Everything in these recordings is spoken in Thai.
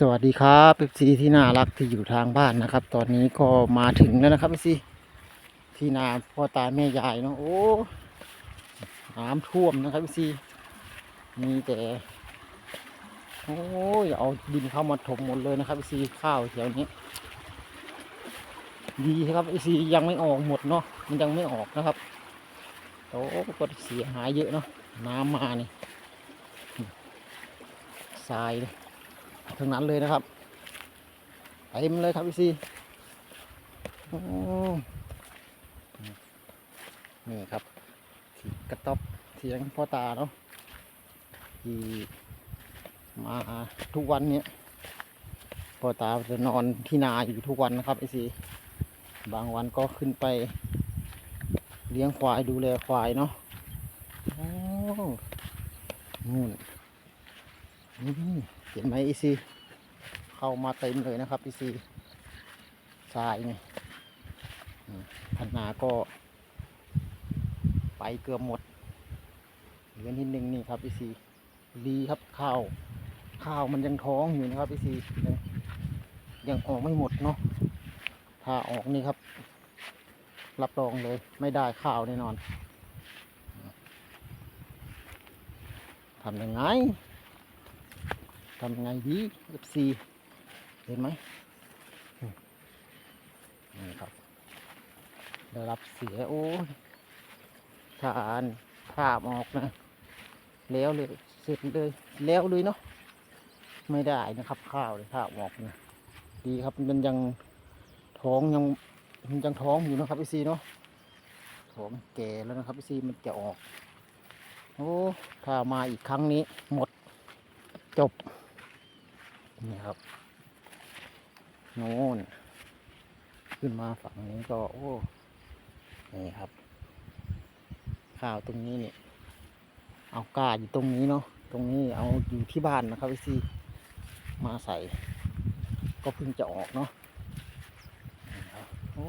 สวัสดีครับเอฟซีที่น่ารักที่อยู่ทางบ้านนะครับ ตอนนี้ก็มาถึงแล้วนะครับเอฟซีที่นาพ่อตาแม่ยายเนาะโอ้น้ำท่วมนะครับเอฟซีมีแต่โอ้ยเอาดินเข้ามาถมหมดเลยนะครับเอฟซีข้าวแถวนี้ ดีครับเอฟซียังไม่ออกหมดเนาะมันยังไม่ออกนะครับโอ้ก็เสียหายเยอะเนาะน้ำมานี่ทรายเลย ทั้งนั้นเลยนะครับเต็มเลยครับพี่ซีนี่ครับที่กระต๊อบเทียงพ่อตาเนาะที่มาทุกวันเนี้ยพ่อตาจะนอนที่นาอยู่ทุกวันนะครับไอซีบางวันก็ขึ้นไป เลี้ยงควายดูแลควายเนาะโอ้นู่นนี่ เห็นไหมไอซีเข้ามาเต็มเลยนะครับพี่ซีทรายไงพันนาก็ไปเกือบหมดเหลือนิดนึงนี่ครับพี่ซีดีครับข้าวข้าวมันยังท้องอยู่นะครับพี่ซียังยังออกไม่หมดเนาะถ้าออกนี่ครับรับรองเลยไม่ได้ข้าวแน่นอนทำยังไง ทำไงดี FC เห็นไหมนี่ครับได้รับเสียโอ้ทานภาพออกนะ แล้วเลยเสร็จเลยแล้วเลยเนาะไม่ได้นะครับ ข้าวเลยภาพออกนะดีครับมันยังท้องยังมันยังท้องอยู่นะครับพี่ซีเนาะท้องแก่แล้วนะครับพี่ซีมันจะออก โอ้ ถ้ามาอีกครั้งนี้หมดจบ นี่ครับโน่นขึ้นมาฝั่งนี้ก็ โอ้นี่ครับ ข้าวตรงนี้เนี่ยเอากาอยู่ตรงนี้เนาะตรงนี้เอาอยู่ที่บ้านนะครับพี่ซีมาใส่ ก็เพิ่งจะออกเนาะนี่ครับโอ้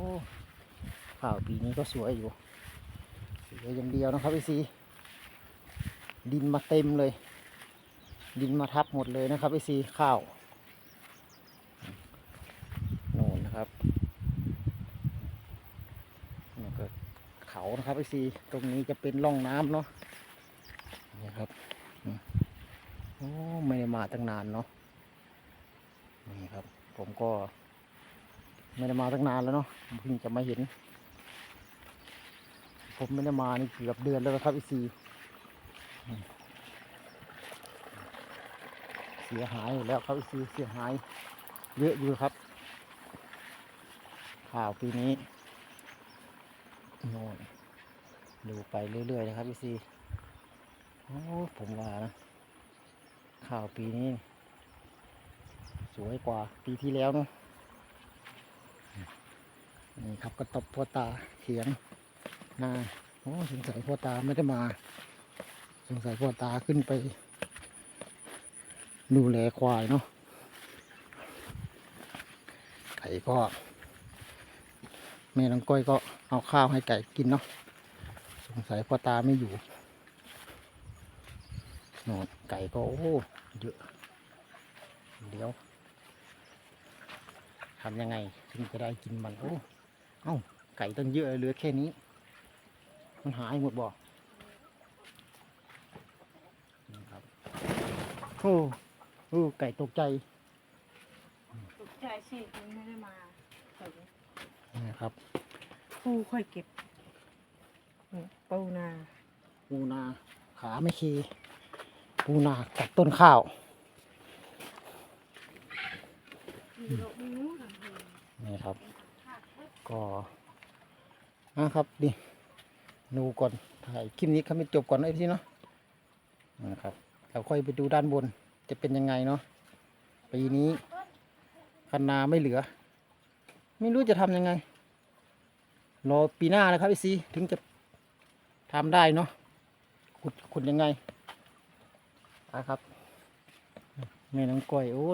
ข้าวปีนี้ก็สวยอยู่สวยอย่างเดียวนะครับพี่ซีดินมาเต็มเลย ดินมาทับหมดเลยนะครับพี่ซีข้าว โนะครับนี่ก็เขานะครับไอซีตรงนี้จะเป็นร่องน้ำเนาะนี่ครับโอ้ไม่ได้มาตั้งนานเนาะนี่ครับ ผมก็ ไม่ได้มาตั้งนานแล้วเนาะเพิ่งจะมาเห็น ผมไม่ได้มานี่เกือบเดือนแล้วนะครับไอซีเสียหายแล้วครับไอซีเสียหายเยอะอยู่ครับ ข่าวปีนี้โน่นดูไปเรื่อย ๆ นะครับพี่ซีโอ้ผมว่านะข่าวปีนี้ สวยกว่าปีที่แล้วเนอะนี่ครับกระตบพ่อตาเขียงนาโอ้สงสัยพ่อตาไม่ได้มา สงสัยพ่อตาขึ้นไป ดูแลควายเนาะไก่ก็ แม่น้องก้อยก็เอาข้าวให้ไก่กินเนาะสงสัยพ่อตาไม่อยู่น่นไก่ก็โอ้เยอะเดี๋ยวทำยังไงถึงจะได้กินมันโอ้เอ้าไก่ตั้งเยอะเหลือแค่นี้ มันหายหมดบ่ครับโอ้โอ้ไก่ตกใจ ตกใจสิไม่ได้มา นนะครับปูค่อยเก็บนี่ปูนาปูนาขาไม่เคปูนากัดต้นข้าวมีโรคมีงูหลังเห็นนี่ครับ ก็นะครับดิดูก่อนถ่ายคลิปนี้เขาไม่จบก่อนไอ้ที่เนาะนะครับเราค่อยไปดูด้านบนจะเป็นยังไงเนาะปีนี้คันนาไม่เหลือ ไม่รู้จะทำยังไง รอปีหน้านะครับไอซีถึงจะทำได้เนาะขุดขุดยังไงนะครับแม่น้องก้อยโอ้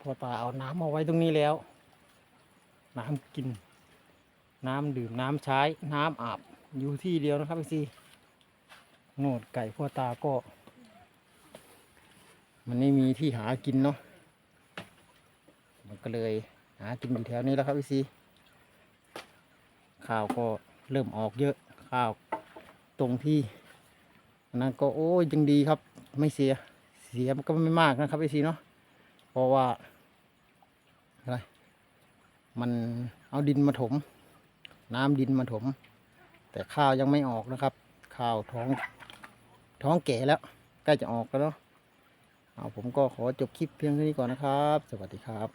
พอตาเอาน้ำมาไว้ตรงนี้แล้ว น้ำกิน น้ำดื่มน้ำใช้น้ำอาบอยู่ที่เดียวนะครับไอซีโนดไก่พ่อตาก็ มันไม่มีที่หากินเนาะมันก็เลย หากินอยู่แถวนี้แล้วครับพี่ซีข้าวก็เริ่มออกเยอะข้าวตรงที่นั้นก็โอ้ยยังดีครับ ไม่เสียเสียมันก็ไม่มากนะครับพี่ซีเนาะเพราะว่าอะไรมันเอาดินมาถม น้ำดินมาถม แต่ข้าวยังไม่ออกนะครับ ข้าวท้องท้องแก่แล้วใกล้จะออกแล้วเนาะเอาผมก็ขอจบคลิปเพียงเท่านี้ก่อนนะครับ สวัสดีครับ